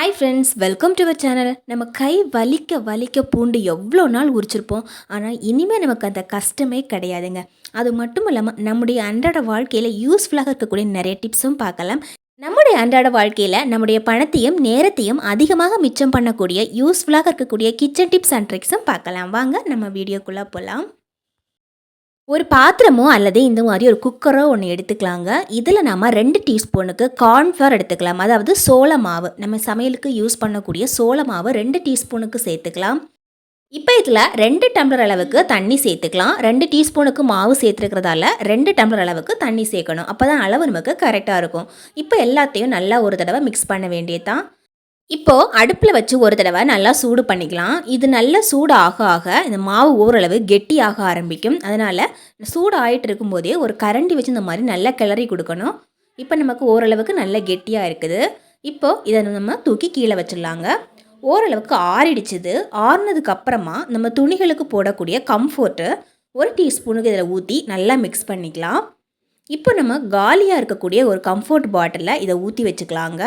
Hi friends welcome to our channel நம்ம கை வலிக்க வலிக்க பூண்டு எவ்வளோ நாள் உரிச்சிருப்போம். ஆனால் இனிமேல் நமக்கு அந்த கஷ்டமே கிடையாதுங்க. அது மட்டும் இல்லாமல் நம்முடைய அன்றாட வாழ்க்கையில் யூஸ்ஃபுல்லாக இருக்கக்கூடிய நிறைய டிப்ஸும் பார்க்கலாம். நம்முடைய அன்றாட வாழ்க்கையில் நம்முடைய பணத்தையும் நேரத்தையும் அதிகமாக மிச்சம் பண்ணக்கூடிய யூஸ்ஃபுல்லாக இருக்கக்கூடிய கிச்சன் டிப்ஸ் அண்ட் ட்ரிக்ஸும் பார்க்கலாம். வாங்க நம்ம வீடியோக்குள்ளே போகலாம் ஒரு பாத்திரமோ அல்லது இந்த மாதிரி ஒரு குக்கரோ ஒன்று எடுத்துக்கலாங்க. இதில் நம்ம ரெண்டு டீஸ்பூனுக்கு கார்ன்ஃப்ளவர் எடுத்துக்கலாம். அதாவது சோள மாவு. நம்ம சமையலுக்கு யூஸ் பண்ணக்கூடிய சோள மாவு ரெண்டு டீஸ்பூனுக்கு சேர்த்துக்கலாம். இப்போ இதில் ரெண்டு டம்ளர் அளவுக்கு தண்ணி சேர்த்துக்கலாம். ரெண்டு டீஸ்பூனுக்கு மாவு சேர்த்துருக்கிறதால ரெண்டு டம்ளர் அளவுக்கு தண்ணி சேர்க்கணும். அப்போ தான் அளவு நமக்கு கரெக்டாக இருக்கும். இப்போ எல்லாத்தையும் நல்லா ஒரு தடவை மிக்ஸ் பண்ண வேண்டியதுதான். இப்போது அடுப்பில் வச்சு ஒரு தடவை நல்லா சூடு பண்ணிக்கலாம். இது நல்லா சூடு ஆக ஆக இந்த மாவு ஓரளவு கெட்டியாக ஆரம்பிக்கும். அதனால் சூடு ஆகிட்டு இருக்கும்போதே ஒரு கரண்டி வச்சு இந்த மாதிரி நல்லா கிளறி கொடுக்கணும். இப்போ நமக்கு ஓரளவுக்கு நல்ல கெட்டியாக இருக்குது. இப்போது இதை நம்ம தூக்கி கீழே வச்சிடலாங்க. ஓரளவுக்கு ஆறிடிச்சிது. ஆறுனதுக்கு அப்புறமா நம்ம துணிகளுக்கு போடக்கூடிய கம்ஃபோர்ட்டு ஒரு டீஸ்பூனுக்கு இதில் ஊற்றி நல்லா மிக்ஸ் பண்ணிக்கலாம். இப்போ நம்ம காலியாக இருக்கக்கூடிய ஒரு கம்ஃபோர்ட் பாட்டிலில் இதை ஊற்றி வச்சுக்கலாங்க.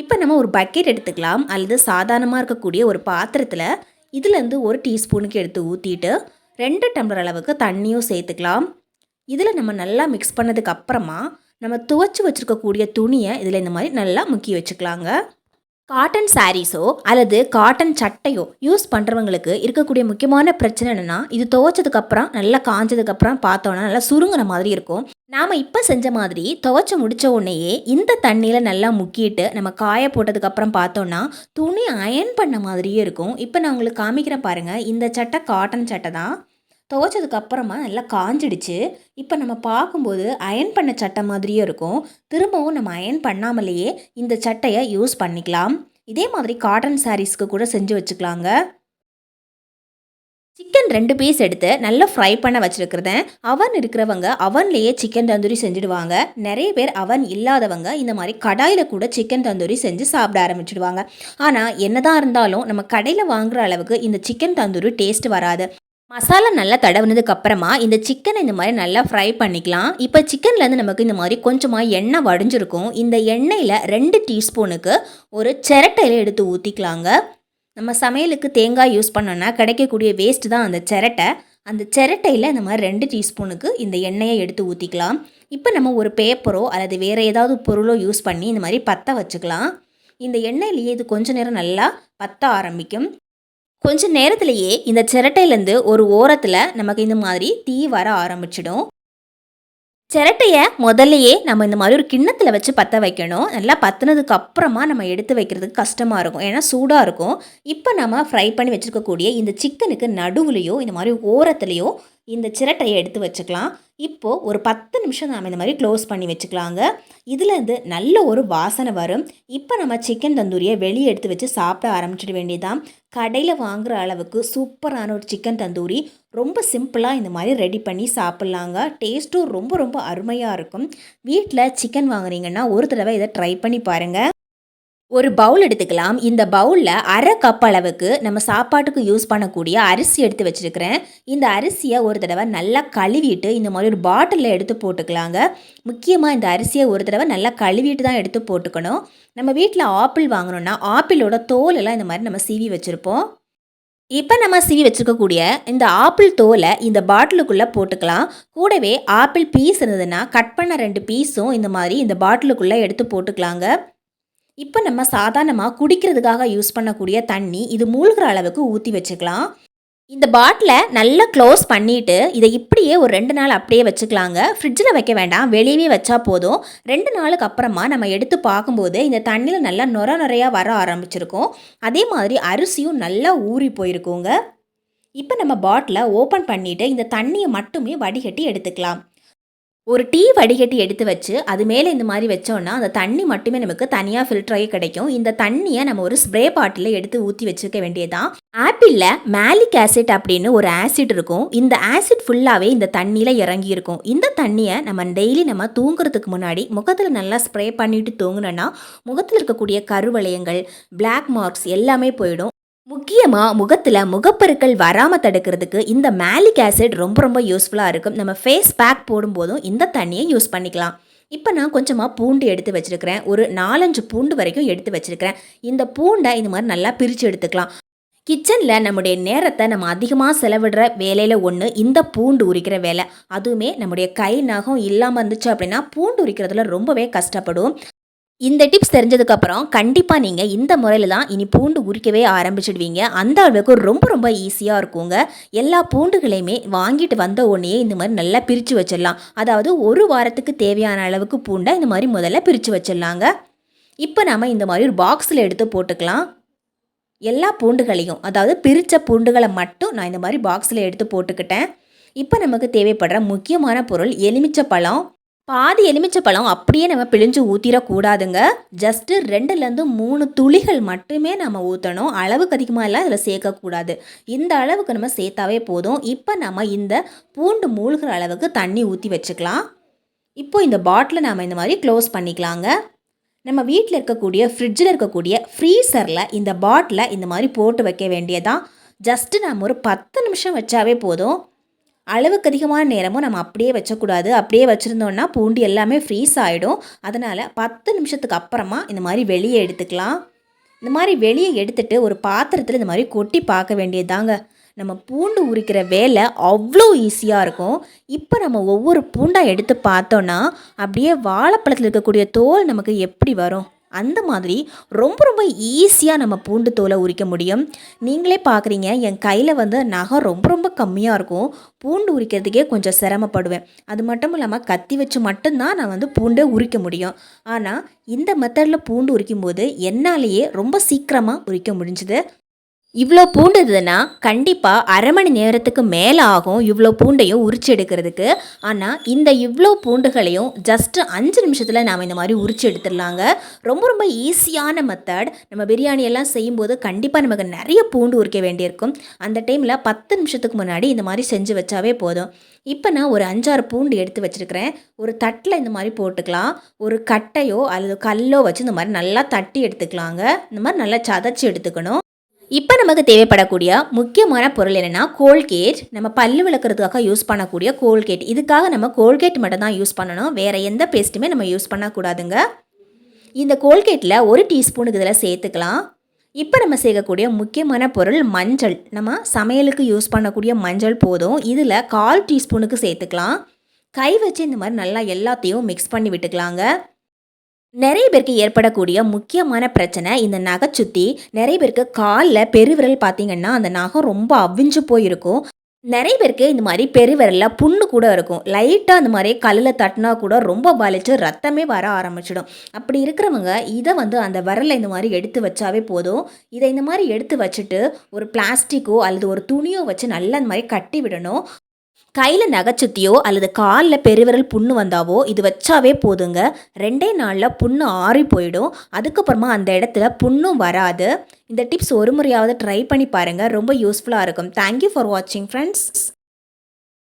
இப்போ நம்ம ஒரு பக்கெட் எடுத்துக்கலாம். அல்லது சாதாரணமாக இருக்கக்கூடிய ஒரு பாத்திரத்தில் இதுலேருந்து ஒரு டீஸ்பூனுக்கு எடுத்து ஊற்றிட்டு ரெண்டு டம்ளர் அளவுக்கு தண்ணியும் சேர்த்துக்கலாம். இதில் நம்ம நல்லா மிக்ஸ் பண்ணதுக்கு அப்புறமா நம்ம துவச்சி வச்சுருக்கக்கூடிய துணியை இதில் இந்த மாதிரி நல்லா முக்கி வச்சுக்கலாங்க. காட்டன் சாரீஸோ அல்லது காட்டன் சட்டையோ யூஸ் பண்ணுறவங்களுக்கு இருக்கக்கூடிய முக்கியமான பிரச்சனை என்னென்னா இது துவைச்சதுக்கப்புறம் நல்லா காஞ்சதுக்கப்புறம் பார்த்தோன்னா நல்லா சுருங்கின மாதிரி இருக்கும். நாம் இப்போ செஞ்ச மாதிரி துவைச்சி முடித்த உடனேயே இந்த தண்ணியில் நல்லா முக்கிட்டு நம்ம காய போட்டதுக்கப்புறம் பார்த்தோன்னா துணி அயன் பண்ண மாதிரியே இருக்கும். இப்போ நான் உங்களுக்கு காமிக்கிறேன் பாருங்கள் இந்த சட்டை காட்டன் சட்டை தான். துவைச்சதுக்கு அப்புறமா நல்லா காஞ்சிடுச்சு. இப்போ நம்ம பார்க்கும்போது அயன் பண்ண சட்டை மாதிரியே இருக்கும். திரும்பவும் நம்ம அயன் பண்ணாமலேயே இந்த சட்டையை யூஸ் பண்ணிக்கலாம். இதே மாதிரி காட்டன் சாரீஸ்க்கு கூட செஞ்சு வச்சுக்கலாங்க. சிக்கன் ரெண்டு பீஸ் எடுத்து நல்லா ஃப்ரை பண்ண வச்சுருக்கிறதேன் அவன் இருக்கிறவங்க அவன்லேயே சிக்கன் தந்தூரி செஞ்சுடுவாங்க. நிறைய பேர் அவன் இல்லாதவங்க இந்த மாதிரி கடாயில் கூட சிக்கன் தந்தூரி செஞ்சு சாப்பிட ஆரம்பிச்சிடுவாங்க. ஆனால் என்னதான் இருந்தாலும் நம்ம கடையில் வாங்குற அளவுக்கு இந்த சிக்கன் தந்தூரி டேஸ்ட் வராது. மசாலா நல்லா தடவுனதுக்கு அப்புறமா இந்த சிக்கனை இந்த மாதிரி நல்லா ஃப்ரை பண்ணிக்கலாம். இப்போ சிக்கன்லேருந்து நமக்கு இந்த மாதிரி கொஞ்சமாக எண்ணெய் வடிஞ்சிருக்கும். இந்த எண்ணெயில் ரெண்டு டீஸ்பூனுக்கு ஒரு சிரட்டையில் எடுத்து ஊற்றிக்கலாங்க நம்ம சமையலுக்கு தேங்காய் யூஸ் பண்ணோன்னா கிடைக்கக்கூடிய வேஸ்ட் தான் அந்த சிரட்டை. அந்த சிரட்டையில் இந்த மாதிரி ரெண்டு டீஸ்பூனுக்கு இந்த எண்ணெயை எடுத்து ஊற்றிக்கலாம் இப்போ நம்ம ஒரு பேப்பரோ அல்லது வேறு ஏதாவது பொருளோ யூஸ் பண்ணி இந்த மாதிரி பற்ற வச்சுக்கலாம். இந்த எண்ணெயிலேயே இது கொஞ்ச நேரம் நல்லா பற்ற ஆரம்பிக்கும். கொஞ்ச நேரத்திலேயே இந்த சிரட்டையிலேருந்து ஒரு ஓரத்தில் நமக்கு இந்த மாதிரி தீ வர ஆரம்பிச்சிடும். சிரட்டையை முதல்லையே நம்ம இந்த மாதிரி ஒரு கிண்ணத்தில் வச்சு பற்ற வைக்கணும். நல்லா பற்றினதுக்கு அப்புறமா நம்ம எடுத்து வைக்கிறதுக்கு கஷ்டமாக இருக்கும். ஏன்னா சூடாக இருக்கும். இப்போ நம்ம ஃப்ரை பண்ணி வச்சுருக்கக்கூடிய இந்த சிக்கனுக்கு நடுவுலையோ இந்த மாதிரி ஓரத்துலேயோ இந்த சிரட்டையை எடுத்து வச்சுக்கலாம். இப்போது ஒரு பத்து நிமிஷம் நாம் இந்த மாதிரி க்ளோஸ் பண்ணி வச்சுக்கலாங்க. இதுலேருந்து நல்ல ஒரு வாசனை வரும். இப்போ நம்ம சிக்கன் தந்தூரியை வெளியே எடுத்து வச்சு சாப்பிட ஆரம்பிச்சிட வேண்டியதான் கடையில் வாங்குகிற அளவுக்கு சூப்பரான ஒரு சிக்கன் தந்தூரி. ரொம்ப சிம்பிளாக இந்த மாதிரி ரெடி பண்ணி சாப்பிட்லாங்க. டேஸ்ட்டும் ரொம்ப ரொம்ப அருமையாக இருக்கும். வீட்டில் சிக்கன் வாங்குறீங்கன்னா ஒரு தடவை இதை ட்ரை பண்ணி பாருங்கள் ஒரு பவுல் எடுத்துக்கலாம். இந்த பவுலில் அரை கப் அளவுக்கு நம்ம சாப்பாட்டுக்கு யூஸ் பண்ணக்கூடிய அரிசி எடுத்து வச்சுருக்கிறேன். இந்த அரிசியை ஒரு தடவை நல்லா கழுவிட்டு இந்த மாதிரி ஒரு பாட்டிலில் எடுத்து போட்டுக்கலாங்க. முக்கியமாக இந்த அரிசியை ஒரு தடவை நல்லா கழுவிட்டு தான் எடுத்து போட்டுக்கணும். நம்ம வீட்டில் ஆப்பிள் வாங்கினோன்னா ஆப்பிளோட தோலெல்லாம் இந்த மாதிரி நம்ம சீவி வச்சுருப்போம். இப்போ நம்ம சீவி வச்சுருக்கக்கூடிய இந்த ஆப்பிள் தோலை இந்த பாட்டிலுக்குள்ளே போட்டுக்கலாம். கூடவே ஆப்பிள் பீஸ் இருந்ததுன்னா கட் பண்ண ரெண்டு பீஸும் இந்த மாதிரி இந்த பாட்டிலுக்குள்ளே எடுத்து போட்டுக்கலாங்க. இப்போ நம்ம சாதாரணமாக குடிக்கிறதுக்காக யூஸ் பண்ணக்கூடிய தண்ணி இது மூழ்கிற அளவுக்கு ஊற்றி வச்சுக்கலாம். இந்த பாட்டிலை நல்லா க்ளோஸ் பண்ணிவிட்டு இதை இப்படியே ஒரு ரெண்டு நாள் அப்படியே வச்சுக்கலாங்க. ஃப்ரிட்ஜில் வைக்க வேண்டாம். வெளியவே வச்சா போதும். ரெண்டு நாளுக்கு அப்புறமா நம்ம எடுத்து பார்க்கும்போது இந்த தண்ணியில் நல்லா நுர நுறையாக வர ஆரம்பிச்சிருக்கும். அதே மாதிரி அரிசியும் நல்லா ஊறி போயிருக்குங்க. இப்போ நம்ம பாட்டிலை ஓப்பன் பண்ணிவிட்டு இந்த தண்ணியை மட்டுமே வடிகட்டி எடுத்துக்கலாம். ஒரு டீ வடிகட்டி எடுத்து வச்சு அது மேலே இந்த மாதிரி வச்சோன்னா அந்த தண்ணி மட்டுமே நமக்கு தனியாக ஃபில்டராகி கிடைக்கும். இந்த தண்ணியை நம்ம ஒரு ஸ்ப்ரே பாட்டிலில் எடுத்து ஊற்றி வச்சுக்க வேண்டியதான் ஆப்பிளில் மேலிக் ஆசிட் அப்படின்னு ஒரு ஆசிட் இருக்கும். இந்த ஆசிட் ஃபுல்லாகவே இந்த தண்ணியில் இறங்கி இருக்கும். இந்த தண்ணியை நம்ம டெய்லி நம்ம தூங்குறதுக்கு முன்னாடி முகத்தில் நல்லா ஸ்ப்ரே பண்ணிட்டு தூங்கினோன்னா முகத்தில் இருக்கக்கூடிய கருவளையங்கள் பிளாக் மார்க்ஸ் எல்லாமே போயிடும். முக்கியமாக முகத்தில் முகப்பருக்கள் வராமல் தடுக்கிறதுக்கு இந்த மேலிக் ஆசிட் ரொம்ப ரொம்ப யூஸ்ஃபுல்லாக இருக்கும். நம்ம ஃபேஸ் பேக் போடும்போதும் இந்த தண்ணியை யூஸ் பண்ணிக்கலாம். இப்போ நான் கொஞ்சமாக பூண்டு எடுத்து வச்சுருக்கிறேன். ஒரு நாலஞ்சு பூண்டு வரைக்கும் எடுத்து வச்சிருக்கிறேன். இந்த பூண்டை இந்த மாதிரி நல்லா பிரித்து எடுத்துக்கலாம். கிச்சனில் நம்முடைய நேரத்தை நம்ம அதிகமாக செலவிடுற வேலையில் ஒன்று இந்த பூண்டு உரிக்கிற வேலை. அதுவுமே நம்முடைய கை நகம் இல்லாமல் இருந்துச்சு அப்படின்னா பூண்டு உரிக்கிறதுல ரொம்பவே கஷ்டப்படும். இந்த டிப்ஸ் தெரிஞ்சதுக்கப்புறம் கண்டிப்பாக நீங்கள் இந்த முறையில் தான் இனி பூண்டு உரிக்கவே ஆரம்பிச்சிடுவீங்க. அந்த அளவுக்கு ரொம்ப ரொம்ப ஈஸியாக இருக்குங்க. எல்லா பூண்டுகளையுமே வாங்கிட்டு வந்த உடனே இந்த மாதிரி நல்லா பிரித்து வச்சிடலாம். அதாவது ஒரு வாரத்துக்கு தேவையான அளவுக்கு பூண்டை இந்த மாதிரி முதல்ல பிரித்து வச்சிடலாங்க. இப்போ நம்ம இந்த மாதிரி ஒரு பாக்ஸில் எடுத்து போட்டுக்கலாம். எல்லா பூண்டுகளையும் அதாவது பிரித்த பூண்டுகளை மட்டும் நான் இந்த மாதிரி பாக்ஸில் எடுத்து போட்டுக்கிட்டேன். இப்போ நமக்கு தேவைப்படுற முக்கியமான பொருள் எலுமிச்சை பழம் பாதி எலுமிச்சை பழம் அப்படியே நம்ம பிழிஞ்சு ஊற்றிடக்கூடாதுங்க ஜஸ்ட்டு ரெண்டுலேருந்து மூணு துளிகள் மட்டுமே நம்ம ஊற்றணும் அளவுக்கு அதிகமாக எல்லாம் இதில் சேர்க்கக்கூடாது. இந்த அளவுக்கு நம்ம சேர்த்தாவே போதும். இப்போ நம்ம இந்த பூண்டு மூழ்கிற அளவுக்கு தண்ணி ஊற்றி வச்சுக்கலாம். இப்போ இந்த பாட்டிலை நாம் இந்த மாதிரி க்ளோஸ் பண்ணிக்கலாங்க. நம்ம வீட்டில் இருக்கக்கூடிய ஃப்ரிட்ஜில் இருக்கக்கூடிய ஃப்ரீசரில் இந்த பாட்டிலை இந்த மாதிரி போட்டு வைக்க வேண்டியதான் ஜஸ்ட்டு நம்ம ஒரு பத்து நிமிஷம் வச்சாவே போதும். அளவுக்கு அதிகமான நேரமும் நம்ம அப்படியே வச்சக்கூடாது. அப்படியே வச்சுருந்தோன்னா பூண்டு எல்லாமே ஃப்ரீஸ் ஆகிடும் அதனால் பத்து நிமிஷத்துக்கு அப்புறமா இந்த மாதிரி வெளியே எடுத்துக்கலாம். இந்த மாதிரி வெளியே எடுத்துட்டு ஒரு பாத்திரத்தில் இந்த மாதிரி கொட்டி பார்க்க வேண்டியதுதாங்க. நம்ம பூண்டு உரிக்கிற வேலை அவ்வளோ ஈஸியாக இருக்கும். இப்போ நம்ம ஒவ்வொரு பூண்டாக எடுத்து பார்த்தோன்னா அப்படியே வாழைப்பழத்தில் இருக்கக்கூடிய தோல் நமக்கு எப்படி வரும்? அந்த மாதிரி ரொம்ப ரொம்ப ஈஸியாக நம்ம பூண்டு தோலை உரிக்க முடியும். நீங்களே பார்க்குறீங்க என் கையில் வந்து நகம் ரொம்ப ரொம்ப கம்மியாக இருக்கும். பூண்டு உரிக்கிறதுக்கே கொஞ்சம் சிரமப்படுவேன். அது மட்டும் இல்லாமல் கத்தி வச்சு மட்டும்தான் நான் வந்து பூண்டை உரிக்க முடியும். ஆனால் இந்த மெத்தடில் பூண்டு உரிக்கும் போது என்னாலேயே ரொம்ப சீக்கிரமாக உரிக்க முடிஞ்சுது. இவ்வளோ பூண்டு இருந்ததுன்னா கண்டிப்பாக அரை மணி நேரத்துக்கு மேலே ஆகும் இவ்வளோ பூண்டையும் உரிச்சு எடுக்கிறதுக்கு ஆனால் இந்த இவ்வளோ பூண்டுகளையும் ஜஸ்ட்டு அஞ்சு நிமிஷத்தில் நாம் இந்த மாதிரி உரிச்சு எடுத்துடலாங்க. ரொம்ப ரொம்ப ஈஸியான மெத்தட் நம்ம பிரியாணியெல்லாம் செய்யும்போது கண்டிப்பாக நமக்கு நிறைய பூண்டு உரிக்க வேண்டியிருக்கும். அந்த டைமில் பத்து நிமிஷத்துக்கு முன்னாடி இந்த மாதிரி செஞ்சு வச்சாவே போதும். இப்போ நான் ஒரு அஞ்சாறு பூண்டு எடுத்து வச்சுருக்கிறேன். ஒரு தட்டில் இந்த மாதிரி போட்டுக்கலாம். ஒரு கட்டையோ அல்லது கல்லோ வச்சு இந்த மாதிரி நல்லா தட்டி எடுத்துக்கலாங்க. இந்த மாதிரி நல்லா சதைச்சி எடுத்துக்கணும். இப்போ நமக்கு தேவைப்படக்கூடிய முக்கியமான பொருள் என்னென்னா கோல்கேட். நம்ம பல்லு விளக்குறதுக்காக யூஸ் பண்ணக்கூடிய கோல்கேட். இதுக்காக நம்ம கோல்கேட் மட்டும் தான் யூஸ் பண்ணணும். வேறு எந்த பேஸ்ட்டுமே நம்ம யூஸ் பண்ணக்கூடாதுங்க. இந்த கோல்கேட்டில் ஒரு டீஸ்பூனுக்கு இதில் சேர்த்துக்கலாம். இப்போ நம்ம சேர்க்கக்கூடிய முக்கியமான பொருள் மஞ்சள். நம்ம சமையலுக்கு யூஸ் பண்ணக்கூடிய மஞ்சள் போதும். இதில் கால் டீஸ்பூனுக்கு சேர்த்துக்கலாம். கை வச்சு இந்த மாதிரி நல்லா எல்லாத்தையும் மிக்ஸ் பண்ணி விட்டுக்கலாங்க. நிறைய பேருக்கு ஏற்படக்கூடிய முக்கியமான பிரச்சனை இந்த நகை சுற்றி நிறைய பேருக்கு காலில் பெருவிரல் பார்த்தீங்கன்னா அந்த நகம் ரொம்ப அவிஞ்சு போயிருக்கும். நிறைய பேருக்கு இந்த மாதிரி பெருவிரலில் புண்ணு கூட இருக்கும். லைட்டாக அந்த மாதிரி கல்லில் தட்டினா கூட ரொம்ப வலிச்சு ரத்தமே வர ஆரம்பிச்சிடும். அப்படி இருக்கிறவங்க இதை வந்து அந்த விரலை இந்த மாதிரி எடுத்து வச்சாவே போதும். இதை இந்த மாதிரி எடுத்து வச்சுட்டு ஒரு பிளாஸ்டிக்கோ அல்லது ஒரு துணியோ வச்சு நல்லா இந்த மாதிரி கட்டி விடணும். கையில் நகைச்சுத்தியோ அல்லது காலில் பெருவிரல் புண்ணு வந்தாவோ இது வச்சாவே போதுங்க. ரெண்டே நாளில் புண்ணு ஆறி போயிடும். அதுக்கப்புறமா அந்த இடத்துல புண்ணும் வராது. இந்த டிப்ஸ் ஒரு முறையாவது ட்ரை பண்ணி பாருங்கள் ரொம்ப யூஸ்ஃபுல்லாக இருக்கும். தேங்க்யூ ஃபார் வாட்சிங் ஃப்ரெண்ட்ஸ்